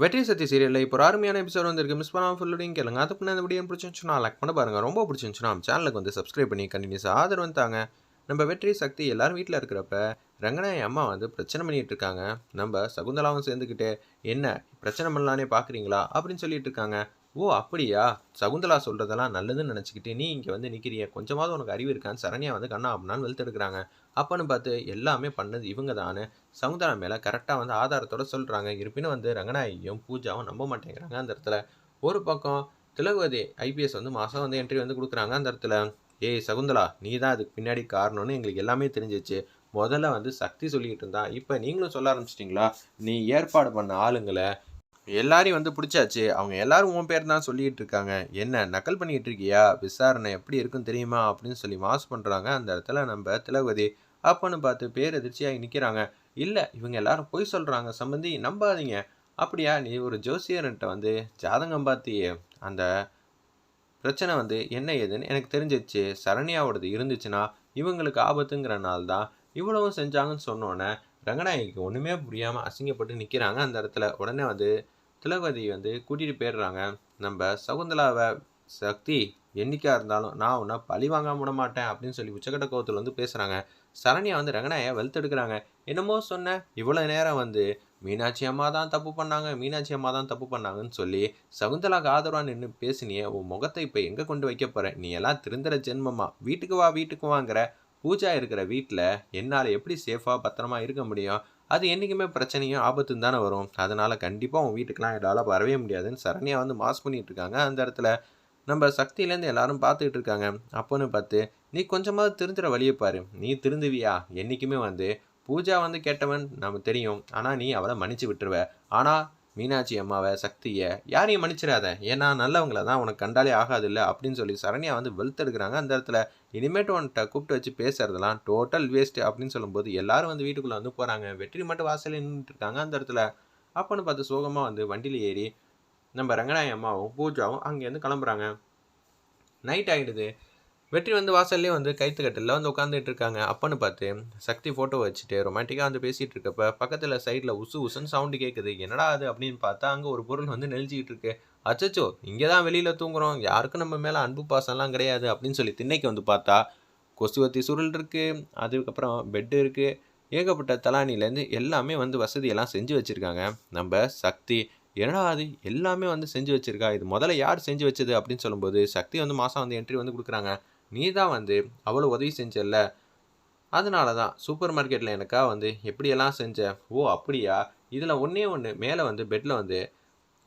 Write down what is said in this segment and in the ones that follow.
வெற்றி சக்தி சீரியலில் இப்போ ஒரு அருமையான எபிசோட் வந்திருக்கு. மிஸ் பண்ணாமல் ஃபுல்லுடையும் கேளுங்க. அதுக்கு பண்ண இந்த வீடியோ பிடிச்சிருந்துச்சுன்னா லைக் பண்ண பாருங்கள் ரொம்ப பிடிச்சிருந்துச்சுன்னா நம்ம சேனலுக்கு வந்து சப்ஸ்கிரைப் பண்ணி கண்டினியூஸாக ஆதரவு வந்தாங்க நம்ம வெற்றி சக்தி எல்லாரும் வீட்டில் இருக்கிறப்ப ரங்கநாய அம்மா வந்து பிரச்சனை பண்ணிகிட்டு இருக்காங்க. நம்ம சகுந்தலாவும் சேர்ந்துக்கிட்டு என்ன பிரச்சனை பண்ணலான்னே பார்க்குறீங்களா அப்படின்னு சொல்லிட்டு இருக்காங்க. ஓ அப்படியா? சகுந்தலா சொல்கிறதெல்லாம் நல்லதுன்னு நினச்சிக்கிட்டு நீ இங்கே வந்து நிற்கிறிய கொஞ்சமாவது உனக்கு அறிவு இருக்கான்னு சரண்யா வந்து கண்ணா அப்படின்னு வெளுத்தெடுக்கிறாங்க. அப்பன்னு பார்த்து எல்லாமே பண்ணது இவங்க தானே சகுந்தலா மேலே கரெக்டாக வந்து ஆதாரத்தோட சொல்கிறாங்க இருப்பினும் வந்து ரங்கநாயகியும் பூஜாவும் நம்ப மாட்டேங்கிறாங்க அந்த இடத்துல. ஒரு பக்கம் திலகவதி ஐபிஎஸ் வந்து மாதம் வந்து என்ட்ரி வந்து கொடுக்குறாங்க அந்த இடத்துல. ஏய் சகுந்தலா நீ தான் அதுக்கு பின்னாடி காரணம்னு எங்களுக்கு எல்லாமே தெரிஞ்சிச்சு. முதல்ல வந்து சக்தி சொல்லிக்கிட்டு இருந்தா இப்போ நீங்களும் சொல்ல ஆரம்பிச்சிட்டிங்களா? நீ ஏற்பாடு பண்ண ஆளுங்களை எல்லாரையும் வந்து பிடிச்சாச்சு. அவங்க எல்லாரும் உன் பேர் தான் சொல்லிட்டு இருக்காங்க. என்ன நக்கல் பண்ணிட்டு இருக்கியா? விசாரணை எப்படி இருக்குன்னு தெரியுமா? அப்படின்னு சொல்லி மாஸ் பண்ணுறாங்க அந்த இடத்துல நம்ம திலகவதி அப்பன்னு பார்த்து பேர் எதிர்ச்சியாகி நிற்கிறாங்க இல்லை இவங்க எல்லாரும் பொய் சொல்கிறாங்க சம்பந்தி. நம்பாதீங்க. அப்படியா? நீ ஒரு ஜோசியர்கிட்ட வந்து ஜாதகம் பார்த்தியே. அந்த பிரச்சனை வந்து என்ன ஏதுன்னு எனக்கு தெரிஞ்சிச்சு. சரண்யாவோடது இருந்துச்சுன்னா இவங்களுக்கு ஆபத்துங்கிறனால தான் இவ்வளவும் செஞ்சாங்கன்னு சொன்னோன்னே ரங்கநாயகிக்கு ஒன்றுமே புரியாமல் அசிங்கப்பட்டு நிற்கிறாங்க அந்த இடத்துல. உடனே வந்து திலகவதி வந்து கூட்டிகிட்டு போயிடுறாங்க. நம்ம சகுந்தலாவை சக்தி என்றைக்கா இருந்தாலும் நான் உன்னை பழி வாங்க விட மாட்டேன் அப்படின்னு சொல்லி உச்சக்கட்ட கோவத்தில் வந்து பேசுகிறாங்க சரண்யா வந்து ரங்கநாயை வெளுத்தெடுக்கிறாங்க. என்னமோ சொன்னேன் இவ்வளோ நேரம் வந்து மீனாட்சி அம்மா தான் தப்பு பண்ணாங்க மீனாட்சி அம்மா தான் தப்பு பண்ணாங்கன்னு சொல்லி சகுந்தலாக்கு ஆதரவாக நின்று பேசினியே உன் முகத்தை இப்போ எங்கே கொண்டு வைக்க போகிற நீ எல்லாம் திருந்துற ஜென்மமா? வீட்டுக்கு வா வீட்டுக்கு வாங்குற. பூஜா இருக்கிற வீட்டில் என்னால் எப்படி சேஃபாக பத்திரமா இருக்க முடியும்? அது என்றைக்குமே பிரச்சனையும் ஆபத்தும் தானே வரும். அதனால் கண்டிப்பாக உன் வீட்டுக்கெலாம் என்னால் வரவே முடியாதுன்னு சரண்யா வந்து மாஸ் பண்ணிட்டு இருக்காங்க அந்த இடத்துல நம்ம சக்தியிலேருந்து எல்லாரும் பார்த்துக்கிட்டு இருக்காங்க அப்போன்னு பார்த்து நீ கொஞ்சமாவது திருந்துற வழியை பாரு. நீ திருந்துவியா? என்றைக்குமே வந்து பூஜா வந்து கேட்டவன் நமக்கு தெரியும். ஆனால் நீ அவளை மன்னிச்சு விட்டுருவ. ஆனால் மீனாட்சி அம்மாவை சக்தியை யாரையும் மன்னிச்சிடாத. ஏன்னா நல்லவங்கள தான் உனக்கு கண்டாலே ஆகாதுல்ல அப்படின்னு சொல்லி சரண்யா வந்து வெளுத்தெடுக்கிறாங்க. அந்த இடத்துல இனிமேட்டு உன்கிட்ட கூப்பிட்டு வச்சு பேசுறதெல்லாம் டோட்டல் வேஸ்ட் அப்படின்னு சொல்லும்போது எல்லாரும் வந்து வீட்டுக்குள்ளே வந்து போகிறாங்க வெற்றி மட்டும் வாசலில் நின்றுட்டு இருக்காங்க. அந்த இடத்துல அப்போன்னு பார்த்து சோகமாக வந்து வண்டியில் ஏறி நம்ம ரங்கநாய அம்மாவும் பூஜாவும் அங்கேருந்து கிளம்புறாங்க. நைட் ஆகிடுது வெற்றி வந்து வாசல்லே வந்து கைத்து கட்டில் வந்து உட்காந்துட்டு இருக்காங்க அப்பன்னு பார்த்து சக்தி ஃபோட்டோ வச்சுட்டு ரொமான்டிக்காக வந்து பேசிகிட்டு இருக்கப்ப பக்கத்தில் சைடில் உசு உசுன்னு சவுண்டு கேட்குது. என்னடா அது அப்படின்னு பார்த்தா அங்கே ஒரு பொருள் வந்து நெளிச்சிக்கிட்டு இருக்கு அச்சச்சோ இங்கே தான் வெளியில் தூங்குறோம். யாருக்கும் நம்ம மேலே அன்பு பாசம்லாம் கிடையாது அப்படின்னு சொல்லி திண்ணைக்கு வந்து பார்த்தா கொசுவத்தி சுருள் இருக்குது அதுக்கப்புறம் பெட்டு இருக்குது ஏகப்பட்ட தலானிலேருந்து எல்லாமே வந்து வசதியெல்லாம் செஞ்சு வச்சுருக்காங்க. நம்ம சக்தி என்னடா அது? எல்லாமே வந்து செஞ்சு வச்சுருக்கா? இது முதல்ல யார் செஞ்சு வச்சது அப்படின்னு சொல்லும்போது சக்தி வந்து மாதம் வந்து என்ட்ரி வந்து கொடுக்குறாங்க. நீ தான் வந்து அவ்வளோ உதவி செஞ்சல்ல? அதனால தான் சூப்பர் மார்க்கெட்டில் எனக்கா வந்து எப்படியெல்லாம் செஞ்ச? ஓ அப்படியா? இதில் ஒன்றே ஒன்று மேலே வந்து பெட்டில் வந்து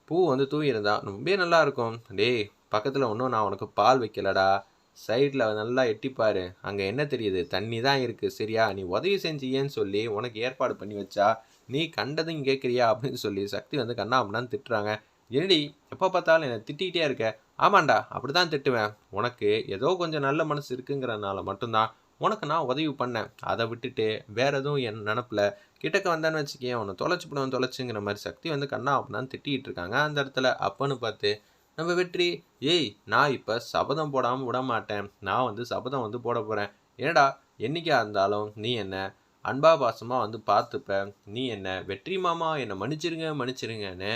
பூ வந்து தூங்கியிருந்தா ரொம்ப நல்லா இருக்கும் டேய் பக்கத்தில் ஒன்றும் நான் உனக்கு பால் வைக்கலடா. சைடில் நல்லா எட்டிப்பார். அங்கே என்ன தெரியுது? தண்ணி தான் இருக்குது சரியா? நீ உதவி செஞ்சியேன்னு சொல்லி உனக்கு ஏற்பாடு பண்ணி வச்சா நீ கண்டதும் கேட்குறியா? அப்படின்னு சொல்லி சக்தி வந்து கண்ணா அப்படின்னு திட்டுறாங்க. என்னடி எப்போ பார்த்தாலும் என்னை திட்டிகிட்டே இருக்க? ஆமாண்டா அப்படி தான் திட்டுவேன். உனக்கு ஏதோ கொஞ்சம் நல்ல மனசு இருக்குங்கிறனால மட்டும்தான் உனக்கு நான் உதவி பண்ணேன். அதை விட்டுட்டு வேற எதுவும் என் நினப்பில் கிட்டக்க வந்தான்னு வச்சுக்கேன் உன்னை தொலைச்சி போடுவேன் தொலைச்சுங்கிற மாதிரி சக்தி வந்து கண்ணா அப்படின்னு திட்டிகிட்டு இருக்காங்க அந்த இடத்துல. அப்பன்னு பார்த்து நம்ம வெற்றி ஏய் நான் இப்போ சபதம் போடாமல் விட மாட்டேன். நான் வந்து சபதம் வந்து போட போகிறேன் என்னடா என்னைக்கா இருந்தாலும் நீ என்ன அன்பா பாசமாக வந்து பார்த்துப்ப. நீ என்ன வெற்றி மாமா என்னை மன்னிச்சிருங்க மன்னிச்சிருங்கன்னு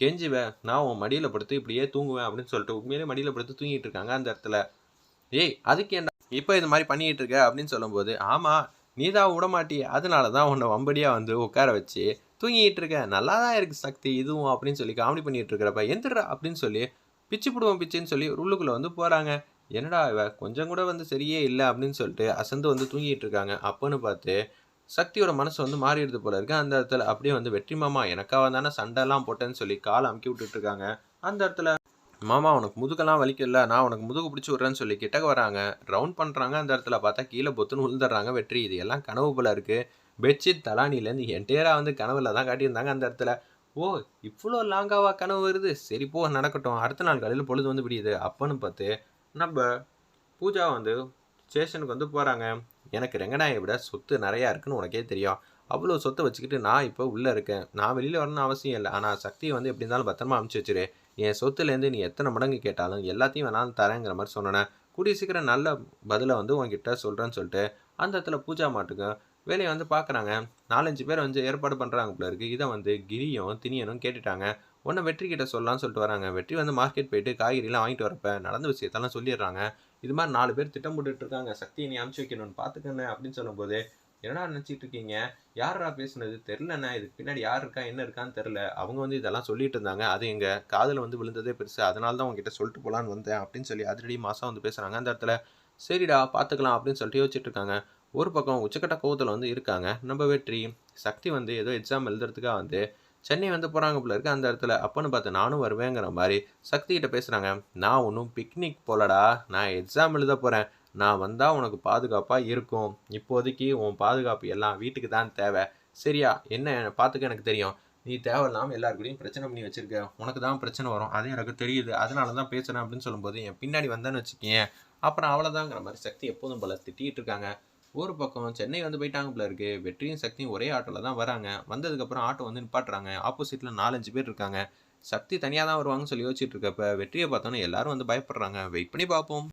கெஞ்சுவேன் நான் உன் மடியில் படுத்து இப்படியே தூங்குவேன் அப்படின்னு சொல்லிட்டு உண்மையிலே மடியில் படுத்து தூங்கிட்டு இருக்காங்க அந்த இடத்துல. ஏய் அதுக்கு என்ன இப்போ இது மாதிரி பண்ணிக்கிட்டு இருக்க அப்படின்னு சொல்லும்போது ஆமாம் நீ தான் விடமாட்டி அதனால தான் உன்னை வம்படியாக வந்து உட்கார வச்சு தூங்கிட்டு இருக்க. நல்லா தான் இருக்குது சக்தி இதுவும் அப்படின்னு சொல்லி காமெடி பண்ணிகிட்டு இருக்கிறப்ப எந்திரா அப்படின்னு சொல்லி பிச்சு பிடுவோம் பிச்சுன்னு சொல்லி உள்ளுக்குள்ளே வந்து போகிறாங்க என்னடா இவ கொஞ்சம் கூட வந்து சரியே இல்லை அப்படின்னு சொல்லிட்டு அசந்து வந்து தூங்கிட்டு இருக்காங்க. அப்போன்னு பார்த்து சக்தியோட மனசு வந்து மாறிடுது போல இருக்கு. அந்த இடத்துல அப்படியே வந்து வெற்றி மாமா எனக்காக தானே சண்டைலாம் போட்டேன்னு சொல்லி காலை அமுக்கி விட்டுட்டு இருக்காங்க. அந்த இடத்துல மாமா உனக்கு முதுகெல்லாம் வலிக்கல. நான் உனக்கு முதுகு பிடிச்சி விட்றேன்னு சொல்லி கிட்டக்க வராங்க. ரவுண்ட் பண்ணுறாங்க அந்த இடத்துல பார்த்தா கீழே பொத்துன்னு விழுந்துடுறாங்க வெற்றி. இது எல்லாம் கனவு போல இருக்கு. பெட்ஷீட் தலானிலேருந்து என்டையராக வந்து கனவுல தான் காட்டியிருந்தாங்க அந்த இடத்துல. ஓ இவ்வளோ லாங்காவா கனவு வருது? சரி போ நடக்கட்டும். அடுத்த நாள் காலையில் பொழுது வந்து விடியுது. அப்போன்னு பார்த்து நம்ம பூஜா வந்து ஸ்டேஷனுக்கு வந்து போகிறாங்க எனக்கு ரெங்கநாயை விட சொத்து நிறையா இருக்குன்னு உனக்கே தெரியும். அவ்வளோ சொத்தை வச்சுக்கிட்டு நான் இப்போ உள்ளே இருக்கேன். நான் வெளியில் வரணும்னு அவசியம் இல்லை. ஆனால் சக்தியை வந்து எப்படி இருந்தாலும் பத்திரமா அமுச்சு வச்சிரு. என் சொத்துலேருந்து நீ எத்தனை மடங்கு கேட்டாலும் எல்லாத்தையும் வேணாலும் தரேங்கிற மாதிரி சொன்னேன். கூடிய சீக்கிரம் நல்ல பதிலை வந்து உங்ககிட்ட சொல்கிறேன்னு சொல்லிட்டு அந்த இடத்துல பூஜா மாட்டுக்கும் வேலையை வந்து பார்க்குறாங்க. நாலஞ்சு பேர் வந்து ஏற்பாடு பண்ணுறாங்க போல இருக்குது இதை வந்து கிரியும் தினியனும் கேட்டுட்டாங்க. உடனே வெற்றி கிட்ட சொல்லலாம்னு சொல்லிட்டு வராங்க. வெற்றி வந்து மார்க்கெட் போயிட்டு காய்கறிலாம் வாங்கிட்டு வரப்ப நடந்த விஷயத்தெல்லாம் சொல்லிடுறாங்க. இது மாதிரி நாலு பேர் திட்டம் போட்டுட்டு இருக்காங்க சக்தியை நீ அமுச்சு வைக்கணும்னு பார்த்துக்கண்ணே அப்படின்னு சொல்லும்போது என்னடா நினச்சிட்டு இருக்கீங்க? யாரா பேசுனது? தெரிலண்ணே இதுக்கு பின்னாடி யார் இருக்கா? என்ன இருக்கான்னு தெரில அவங்க வந்து இதெல்லாம் சொல்லிட்டு இருந்தாங்க. அது எங்கள் காதில் வந்து விழுந்ததே பெருசு. அதனால தான் உங்ககிட்ட சொல்லிட்டு போலான்னு வந்தேன் அப்படின்னு சொல்லி அதிரடி மாதம் வந்து பேசுகிறாங்க அந்த இடத்துல சரிடா பார்த்துக்கலாம் அப்படின்னு சொல்லிட்டு யோசிச்சுட்டு இருக்காங்க. ஒரு பக்கம் உச்சக்கட்ட கோவத்தில் வந்து இருக்காங்க. நம்ம வெற்றி சக்தி வந்து ஏதோ எக்ஸாம் எழுதுறதுக்காக வந்து சென்னை வந்து போகிறாங்க போல இருக்கு. அந்த இடத்துல அப்போன்னு பார்த்து நானும் வருவேங்கிற மாதிரி சக்திகிட்ட பேசுகிறாங்க நான் ஒன்றும் பிக்னிக் போலடா. நான் எக்ஸாம் எழுத போகிறேன் நான் வந்தால் உனக்கு பாதுகாப்பாக இருக்கும். இப்போதைக்கு உன் பாதுகாப்பு எல்லாம் வீட்டுக்கு தான் தேவை. சரியா? என்ன பார்த்துக்க எனக்கு தெரியும். நீ தேவையில்லாமல் எல்லாருக்கூடையும் பிரச்சனை பண்ணி வச்சுருக்க. உனக்கு தான் பிரச்சனை வரும். அது எனக்கு தெரியுது. அதனால தான் பேசுகிறேன் அப்படின்னு சொல்லும்போது என் பின்னாடி வந்தேன்னு வச்சுக்கேன் அப்புறம் அவ்வளோதாங்கிற மாதிரி சக்தி எப்போதும் போல திட்டிகிட்டு இருக்காங்க. ஒரு பக்கம் சென்னை வந்து போயிட்டாங்க போல இருக்கு. வெற்றியும் சக்தியும் ஒரே ஆட்டோவில் தான் வராங்க. வந்ததுக்கப்புறம் ஆட்டோ வந்து நிப்பாட்டுறாங்க. ஆப்போசிட்டில் நாலஞ்சு பேர் இருக்காங்க. சக்தி தனியாக தான் வருவாங்கன்னு சொல்லி யோசிச்சுட்டு இருக்கப்ப வெற்றியை பார்த்தோன்னே எல்லாரும் வந்து பயப்படுறாங்க. வெயிட் பண்ணி பார்ப்போம்.